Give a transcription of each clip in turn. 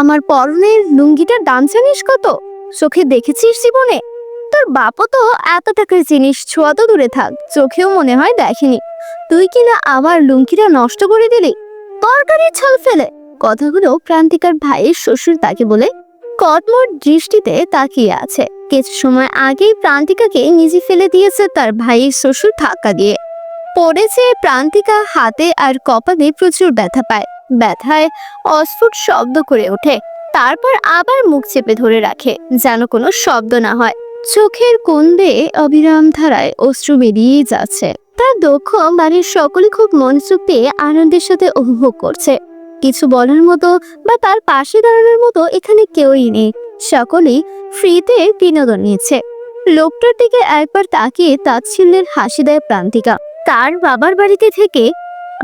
আমার পরনের লুঙ্গিটার দাম জানিস কত? চোখে দেখেছিস জীবনে? তোর বাপও তো এত টাকার জিনিস ছোঁয়া তো দূরে থাক, চোখেও মনে হয় দেখেনি। তুই কিনা আমার লুঙ্গিটা নষ্ট করে দিলি? তরকারির ছল ফেলে। কথাগুলো প্রান্তিকার ভাইয়ের শ্বশুর তাকে বলে, কটমট দৃষ্টিতে তাকিয়ে আছে। কিছু সময় আগেই প্রান্তিকাকে নিজে ফেলে দিয়েছে তার ভাইয়ের শ্বশুর ধাক্কা দিয়ে। পড়েছে প্রান্তিকা হাতে আর কপালে প্রচুর ব্যথা পায়। ব্যথায় অস্ফুট শব্দ করে ওঠে। তারপর আবার মুখ চেপে ধরে রাখে, যেন কোনো শব্দ না হয়। চোখের বেয়ে অবিরাম ধারায় অশ্রু বেরিয়েই যাচ্ছে। তার দক্ষ বাড়ির সকলে খুব মনোযোগ দিয়ে আনন্দের সাথে উপভোগ করছে। কিছু বলার মতো বা তার পাশে দাঁড়ানোর মতো এখানে কেউই নেই। সকলেই ফ্রিতে বিনোদন নিয়েছে লোকটার দিকে একবার তাকিয়ে তাচ্ছিল্যের হাসি দেয় প্রান্তিকা। তার বাবার বাড়িতে থেকে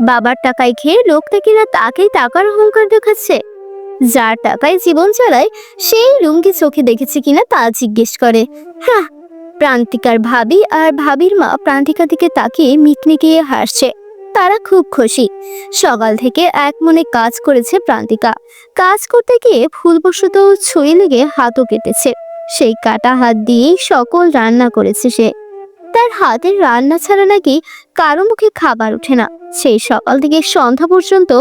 বাবার টাকায় খেয়ে লোকটা কিনা তাকেই টাকার অহংকার দেখাচ্ছে। যার টাকায় জীবন চালায়, সেই লুঙ্গি চোখে দেখেছে কিনা তা জিজ্ঞেস করে। হ্যাঁ প্রান্তিকার ভাবি আর ভাবির মা প্রান্তিকা দিকে তাকিয়ে মিটমিটিয়ে হাসছে। তারা খুব খুশি। সকাল থেকে এক মনে কাজ করেছে প্রান্তিকা। কাজ করতে গিয়ে ভুলবশত ছুঁয়ে লেগে হাতও কেটেছে। সেই কাটা হাত দিয়েই সকল রান্না করেছে সে। তার হাতের রান্না ছাড়া নাকি কারও মুখে খাবার ওঠে না। সেই সকাল থেকে সন্ধ্যা পর্যন্ত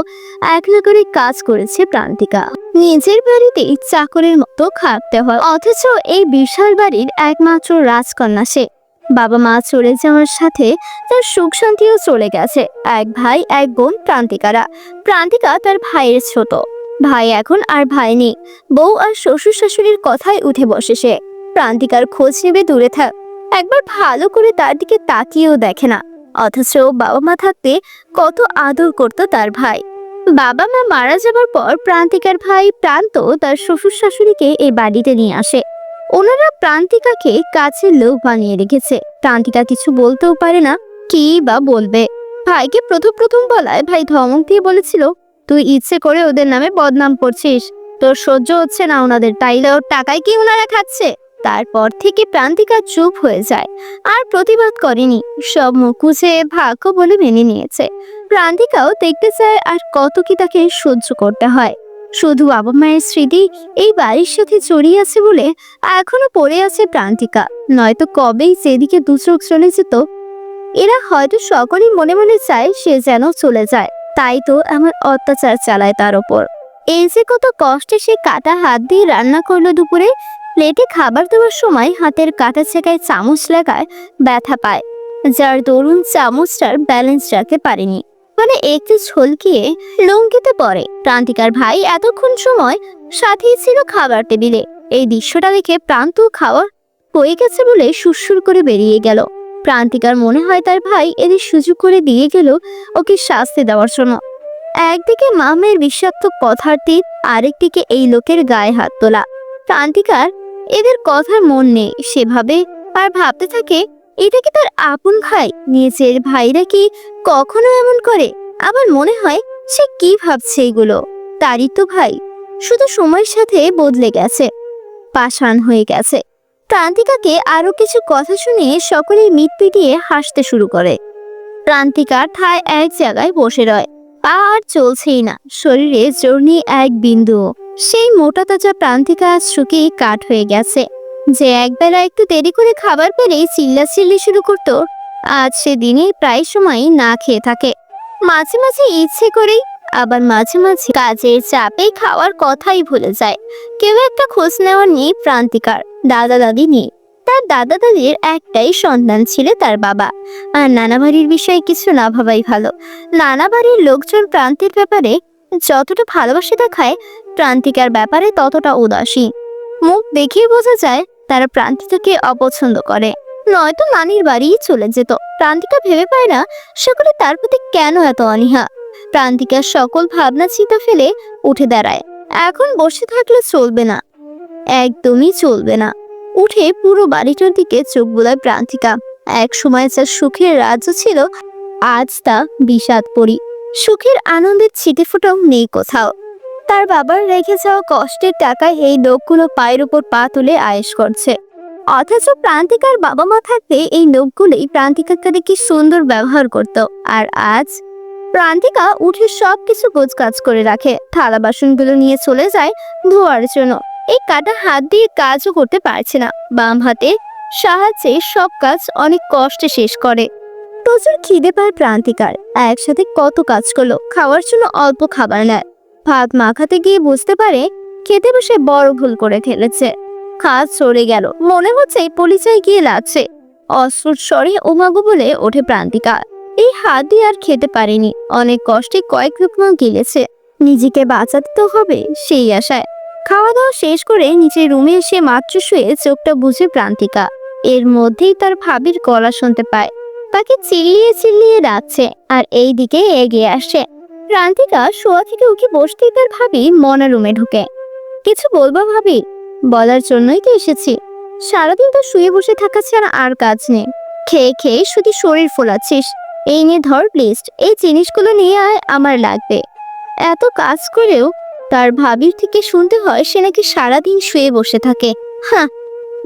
একলা করে কাজ করেছে প্রান্তিকা। নিজের বাড়িতেই চাকরের মতো খাটতে হয় অথচ এই বিশাল বাড়ির একমাত্র রাজকন্যা সে। বাবা মা চলে যাওয়ার সাথে তার সুখ শান্তিও চলে গেছে। এক ভাই, এক বোন প্রান্তিকারা। প্রান্তিকা তার ভাইয়ের ছোট। ভাই এখন আর ভাই নেই। বউ আর শ্বশুর শাশুড়ির কথায় উঠে বসে সে। প্রান্তিকার খোঁজ নেবে দূরে থাক। একবার ভালো করে তার দিকে তাকিয়েও দেখে না। অথচ বাবা মা থাকতে কত আদর করত তার ভাই। বাবা মা মারা যাবার পর প্রান্তিকার ভাই প্রান্ত তার শ্বশুর শাশুড়িকে এই বাড়িতে নিয়ে আসে। ওনারা প্রান্তিকাকে কাছের লোক বানিয়ে রেখেছে। প্রান্তিকা কিছু বলতেও পারে না, কি বা বলবে। ভাইকে প্রথম প্রথম বলায় ভাই ধমক দিয়ে বলেছিল, তুই ইচ্ছে করে ওদের নামে বদনাম করছিস। তোর সহ্য হচ্ছে না ওনাদের, তাইলে ওর টাকায় কি ওনারা খাচ্ছে? তারপর থেকে প্রান্তিকা চুপ হয়ে যায়। আর প্রতিবাদ করেনি। সব মুখ বুঝে ভাগ্য বলে মেনে নিয়েছে। প্রান্তিকাও দেখতে চায় আর কত কি তাকে সহ্য করতে হয়। শুধু বাবা মায়ের স্মৃতি এই বাড়ির সাথে জড়িয়ে আছে বলে এখনও পড়ে আছে প্রান্তিকা। নয়তো কবেই যেদিকে দু চোখ চলে যেত। এরা হয়তো সকলেই মনে মনে চায় সে যেন চলে যায়। তাই তো আমার অত্যাচার চালায় তার ওপর। এই যে কত কষ্টে সে কাটা হাত দিয়ে রান্না করল দুপুরে প্লেটে খাবার দেওয়ার সময় হাতের কাটা ছেঁকায় চামচ লাগায় ব্যথা পায়, যার দরুন চামচটার ব্যালেন্স রাখতে পারেনি। মানে একটু ছলকিয়ে লঙ্কিতে পড়ে। প্রান্তিকার ভাই এতক্ষণ সময় সাথেই ছিল খাবার টেবিলে। এই দৃশ্যটা দেখে প্রান্ত খাওয়া হয়ে গেছে বলে সুরসুর করে বেরিয়ে গেল। প্রান্তিকার মনে হয় তার ভাই এদের সুযোগ করে দিয়ে গেল ওকে শাস্তি দেওয়ার জন্য। একদিকে মামের বিষাক্ত কথার তীর, আরেকদিকে এই লোকের গায়ে হাত তোলা। প্রান্তিকার এদের কথার মন নেই। সেভাবে আর ভাবতে থাকে, এটা কি তার আপন ভাই? নিজের ভাইরা কি কখনো এমন করে? আবার মনে হয়, সে কি ভাবছে এগুলো? তারই তো ভাই। শুধু সময়ের সাথে বদলে গেছে, পাষাণ হয়ে গেছে। প্রান্তিকাকে আরও কিছু কথা শুনে সকলে মিট পিটিয়ে হাসতে শুরু করে। প্রান্তিকা ঠায় এক জায়গায় বসে রয়। পা আর চলছেই না। শরীরে জর্নি এক বিন্দু। সেই মোটা তাজা প্রান্তিকা আজ শুকিয়ে কাঠ হয়ে গেছে। যে একবেলা একটু দেরি করে খাবার পেলেই চিল্লাচিল্লি শুরু করতো, আজ সে দিনে প্রায় সময় না খেয়ে থাকে। মাঝে মাঝে ইচ্ছে করেই, আবার মাঝে মাঝে কাজের চাপে খাওয়ার কথাই ভুলে যায়। কেউ একটা খোঁজ নেওয়ার নেই প্রান্তিকার, দাদা দাদি নেই তার দাদা দাদির একটাই সন্তান ছিল তার বাবা। আর নানা বাড়ির বিষয়ে কিছু না ভাবাই ভালো। নানা বাড়ির লোকজন প্রান্তির ব্যাপারে যতটা ভালোবাসা দেখায়, প্রান্তিকার ব্যাপারে ততটা উদাসী। মুখ দেখিয়ে বোঝা যায়, তারা প্রান্তিকাকে অপছন্দ করে। নয়তো নানির বাড়িই চলে যেত। প্রান্তিকা ভেবে পায় না, সকলে তার প্রতি কেন এত অনীহা? প্রান্তিকার সকল ভাবনা চিন্তা ফেলে উঠে দাঁড়ায়। এখন বসে থাকলে চলবে না। একদমই চলবে না। উঠে পুরো বাড়িটার দিকে চোখ বোলায় প্রান্তিকা। এক সময় যা সুখের রাজ্য ছিল, আজ তা বিষাদ পরি সুখের আনন্দের ছিটে ফোটাও নেই কোথাও। তার বাবার রেখে যাওয়া কষ্টের টাকায় এই লোকগুলো পায়ের উপর পা তুলে আয়েশ করছে। অথচ প্রান্তিকার বাবা মা থাকতে এই লোকগুলোই প্রান্তিকাকে কি সুন্দর ব্যবহার করত। আর আজ প্রান্তিকা উঠে সব কিছু কাজ করে রাখে। থালা বাসনগুলো নিয়ে চলে যায় ধোয়ার জন্য। এই কাটা হাত দিয়ে কাজও করতে পারছে না। বাম হাতে সাহায্যে সব কাজ অনেক কষ্টে শেষ করে। প্রচুর খিদে পায় প্রান্তিকার। একসাথে কত কাজ করল, খাওয়ার জন্য অল্প খাবার নেয়। ভাত মাখাতে গিয়ে বুঝতে পারে খেতে বসে বড় ভুল করে ফেলেছে। কাজ সরে গেল, মনে হচ্ছে পরিচয় গিয়ে লাগছে। অস্ফুট স্বরে ওমাগো বলে ওঠে প্রান্তিকা। এই হাত দিয়ে আর খেতে পারেনি, অনেক কষ্টে কয়েক রকম গিলেছে। নিজেকে বাঁচাতে তো হবে সেই আশায়। খাওয়া দাওয়া শেষ করে নিচের রুমে এসে মাত্র শুয়ে চোখটা বুঝে প্রান্তিকা। এর মধ্যেই তার ভাবির গলা শুনতে পায়। তাকে চিল্লিয়ে চিল্লিয়ে ডাকছে আর এই দিকে এগিয়ে আসে প্রান্তিকা শোয়া থেকে উঠে বসতেই তার ভাবি মনা রুমে ঢুকে। কিছু বলব ভাবি? বলার জন্যই তো এসেছি। সারাদিন তো শুয়ে বসে থাকা ছাড়া আর কাজ নেই। খেয়ে খেয়ে শুধু শরীর ফোলাচ্ছিস। এই নিয়ে ধর প্লিজ, এই জিনিসগুলো নিয়ে আয়, আমার লাগবে। এত কাজ করেও তার ভাবির থেকে শুনতে হয় সে নাকি সারাদিন শুয়ে বসে থাকে। হ্যাঁ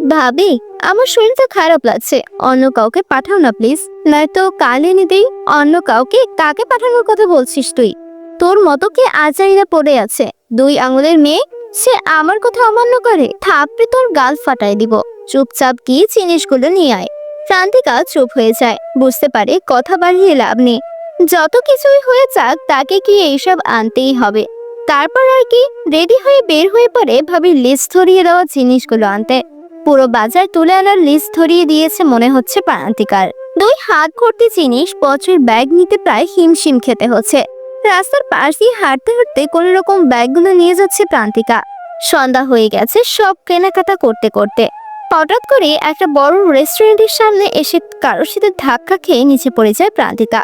ভাবি, আমার শরীরটা খারাপ লাগছে। অন্য কাউকে পাঠাও না প্লিজ নয়তো কাল এনে অন্য কাউকে কাকে পাঠানোর কথা বলছিস তুই? তোর মতো কে আচারিরা পড়ে আছে। দুই আঙুলের মেয়ে, সে আমার কথা অমান্য করে। থাপড়ে তোর গাল ফাটাই দিব। চুপচাপ গিয়ে জিনিসগুলো নিয়ে আয়। প্রান্তিকা চুপ হয়ে যায়। বুঝতে পারে কথা বাড়িয়ে লাভ নেই। যত কিছুই হয়ে যাক, তাকে কি এইসব আনতেই হবে? তারপর আর কি, রেডি হয়ে বের হয়ে পড়ে ভাবি লিস্ট ধরিয়ে দেওয়া জিনিসগুলো আনতে। পুরো বাজার তুলে আনার লিস্ট ধরিয়ে দিয়েছে মনে হচ্ছে প্রান্তিকার। দুই হাত ভর্তি জিনিস বছর ব্যাগ নিতে প্রায় হিমশিম খেতে হচ্ছে। রাস্তার পাশ দিয়ে হাঁটতে হাঁটতে কোন রকম ব্যাগগুলো নিয়ে যাচ্ছে প্রান্তিকা। সন্ধ্যা হয়ে গেছে সব কেনাকাটা করতে করতে। হঠাৎ করে একটা বড় রেস্টুরেন্টের সামনে এসে কারোর সাথে ধাক্কা খেয়ে নিচে পড়ে যায় প্রান্তিকা।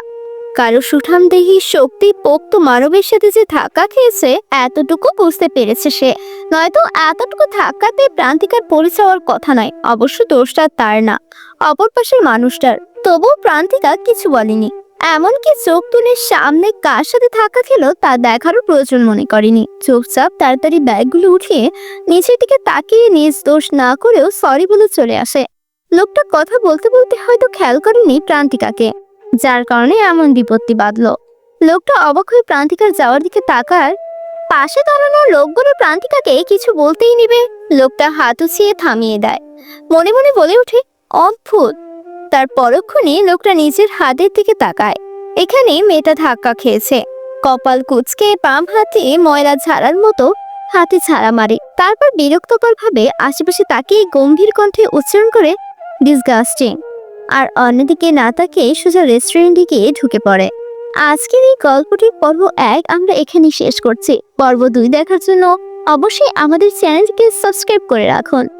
কারও সুঠাম দেহি শক্তি পোক্ত মানবের সাথে যে ধাক্কা খেয়েছে, এতটুকু বুঝতে পেরেছে সে। নয়তো এতটুকু ধাক্কাতে প্রান্তিকার পড়ে যাওয়ার কথা নয়, অবশ্য দোষটা তার না, অপর পাশের মানুষটার। তবুও প্রান্তিকা কিছু বলেনি। এমনকি চোখ তুলে সামনে কার সাথে ধাক্কা খেলো তা দেখারও প্রয়োজন মনে করেনি। চুপচাপ তাড়াতাড়ি ব্যাগগুলো উঠিয়ে নিচের দিকে তাকিয়ে নিজ দোষ না করেও সরি বলে চলে আসে। লোকটা কথা বলতে বলতে হয়তো খেয়াল করেনি প্রান্তিকাকে। যার কারণে এমন বিপত্তি বাঁধলো। লোকটা অবাক হয়ে প্রান্তিকার যাওয়ার দিকে তাকার। পাশে দাঁড়ানো লোকগুলো প্রান্তিকাকে কিছু বলতেই নিবে। লোকটা হাত উছিয়ে থামিয়ে দেয়। মনে মনে বলে ওঠে, অদ্ভুত! তার পরক্ষণে লোকটা নিজের হাতের দিকে তাকায়। এখানে মেয়েটা ধাক্কা খেয়েছে। কপাল কুচকে বাম হাতে ময়লা ঝাড়ার মতো হাতে ছাড়া মারে। তারপর বিরক্তকর ভাবে আশেপাশে তাকিয়ে গম্ভীর কণ্ঠে উচ্চারণ করে ডিসগাস্টিং আর অন্যদিকে না তাকে সোজা রেস্টুরেন্টে গিয়ে ঢুকে পড়ে। আজকের এই গল্পটির পর্ব এক আমরা এখানেই শেষ করছি। পর্ব দুই দেখার জন্য অবশ্যই আমাদের চ্যানেলকে সাবস্ক্রাইব করে রাখুন।